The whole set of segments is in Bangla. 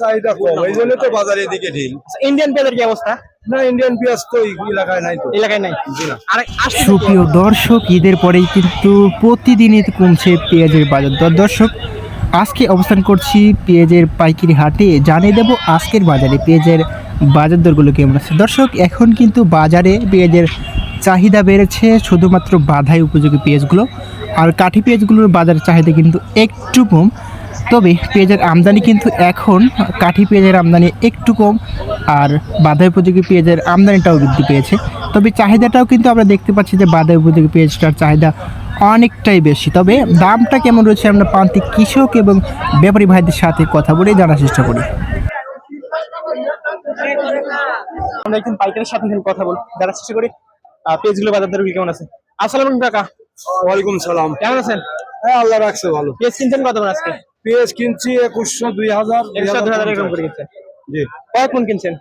চাহিদা কম। এই জন্য তো বাজার এদিকে ঢিল। ইন্ডিয়ান পেঁয়াজের কি অবস্থা? না ইন্ডিয়ান পেঁয়াজ তো এলাকায় নাই তো। এলাকায় নাই। আর আসছে কি? সুপ্রিয় দর্শক ঈদের পরেই কিন্তু প্রতিদিনই কমছে পেঁয়াজের বাজার দর। দর্শক আজকে অবস্থান করছি পেঁয়াজের পাইকারি হাটে। জানিয়ে দেব আজকের বাজারে পেঁয়াজের বাজার দরগুলো কেমন আছে। দর্শক এখন কিন্তু বাজারে পেঁয়াজের চাহিদা বেড়েছে শুধুমাত্র বাধাই উপযোগী পেঁয়াজগুলো। আর কাঠি পেঁয়াজগুলোর বাজার চাহিদা কিন্তু একটু কম। তবে পেঁয়াজের আমদানি কিন্তু এখন কাঠি পেঁয়াজের আমদানি একটু কম আর বাধাই উপযোগী পেঁয়াজের আমদানিটাও বৃদ্ধি পেয়েছে। তবে চাহিদাটাও কিন্তু আমরা দেখতে পাচ্ছি যে বাধাই উপযোগী পেঁয়াজটার চাহিদা অনেকটাই বেশি। তবে দামটা কেমন রয়েছে আমরা প্রান্তিক কৃষক এবং ব্যাপারী ভাইদের সাথে কথা বলে জানার চেষ্টা করি। আমরা একজন পাইকারের সাথে কথা বল জানার চেষ্টা করি। আহ, পেঁয়াজগুলো বাজার দর কেমন আছে? আসসালামু আলাইকুম কাকা। ওয়ালাইকুম সালাম। কেমন আছেন? হ্যাঁ আল্লাহ রাখছে ভালো। পেঁয়াজ কিনছেন কত আজকে? পেঁয়াজ কিনছি একুশশো দুই হাজার একশো দুই হাজার এরকম করে কিনছেন জি। কয় ফোন কিনছেন?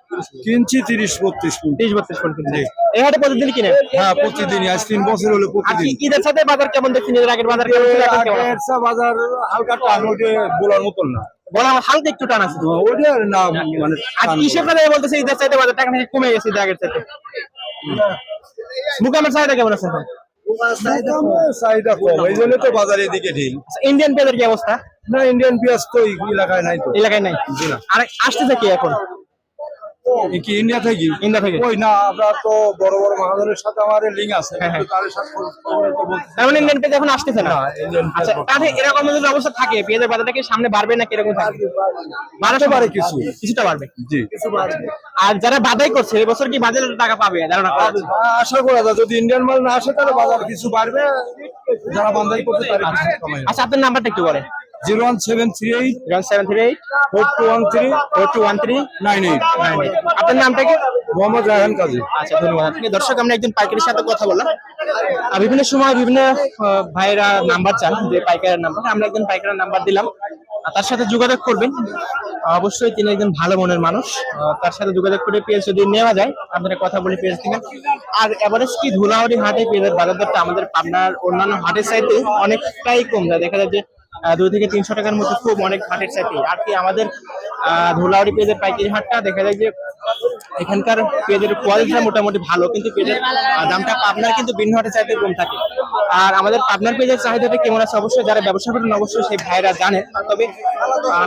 কিনছি তিরিশ বত্রিশ তিরিশ বত্রিশ ফোন কিনছেন। এই হাটে প্রতিদিন কিনেন? হ্যাঁ প্রতিদিনই। আজ তিন বছর হলো প্রতিদিন। ঈদের সাথে বাজার কেমন দেখছেন? ঈদের আগের বাজার কেমন ছিল এখন কেমন? আছে? আগের বাজার হালকা টান ওটা বলার মতন না। বলা আমার হালকা একটু টান আছে। ওটা না মানে আর বলতেছে ঈদের চাইতে বাজার টাকা নাকি কমে গেছে ঈদের আগের চাইতে? মুকামের চাহিদা কেমন আছে চাহিদা কম এই জন্য তো বাজার এদিকে ঢিল। ইন্ডিয়ান পেঁয়াজের কি অবস্থা? না ইন্ডিয়ান পেঁয়াজ তো এলাকায় নাই তো। এলাকায় নাই। জি না। আর আসতেছে কি এখন? কি ইন্ডিয়া থেকে? ইন্ডিয়া থেকে। ওই না আমরা তো বড় বড় মহাজনের সাথে আমাদের লিঙ্ক আছে। হ্যাঁ, হ্যাঁ। তাদের সাথে তার মানে ইন্ডিয়ান পেঁয়াজ এখন আসতেছে না? আচ্ছা তাহলে এরকম যদি অবস্থা থাকে পেঁয়াজের বাজারটা কি সামনে বাড়বে না কীরকম থাকবে বাড়তে পারে কিছু। কিছুটা বাড়বে। জি। আর যারা বাধাই করছে এই বছর কি বাজারে টাকা পাবে? ধারণা করা আশা করা যায় যদি ইন্ডিয়ান মাল না আসে তাহলে বাজার কিছু বাড়বে। যারা বান্দাই করতে পারে আচ্ছা আপনার নাম্বারটা একটু বলেন। Zero one seven three eight zero seven three eight four two one three four two one three nine eight আপনার নামটা কি? মোহাম্মদ রায়হান কাজী। আচ্ছা ধন্যবাদ। দর্শক আমরা একজন পাইকারের সাথে কথা বললাম। আর বিভিন্ন সময় বিভিন্ন ভাইয়েরা নাম্বার চান যে পাইকারের নাম্বার আমরা একজন পাইকারের নাম্বার দিলাম। আর তার সাথে যোগাযোগ করবেন। অবশ্যই তিনি একজন ভালো মনের মানুষ। তার সাথে যোগাযোগ করে পেঁয়াজ যদি নেওয়া যায় আপনারা কথা বলে পেঁয়াজ দিবেন। আর এভারেজ কি ধুলাউড়ি হাটে পেঁয়াজের বাজার দরটা আমাদের পাবনার অন্যান্য হাটের চাইতে অনেকটাই কম। যায় দেখা যায় যে দুই থেকে তিনশো টাকার মতো খুব অনেক হাটের চাইতে। আর কি আমাদের ধুলাউড়ি পেঁয়াজের পাইকারি হাটটা দেখা যায় যে এখানকার পেঁয়াজের কোয়ালিটিটা মোটামুটি ভালো, কিন্তু পেঁয়াজের দামটা পাবনার কিন্তু ভিন্ন হাটের চাইতে কম থাকে। আর আমাদের পাবনার পেঁয়াজের চাহিদাটা কেমন আছে? অবশ্যই যারা ব্যবসা করেন, অবশ্যই সেই ভাইরা জানে তবে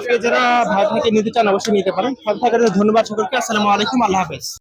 পেঁয়াজেরা ভাই থেকে নিতে চান, অবশ্যই নিতে পারেন। থাকার জন্য ধন্যবাদ সকলকে। আসসালামু আলাইকুম, আল্লাহ হাফেজ।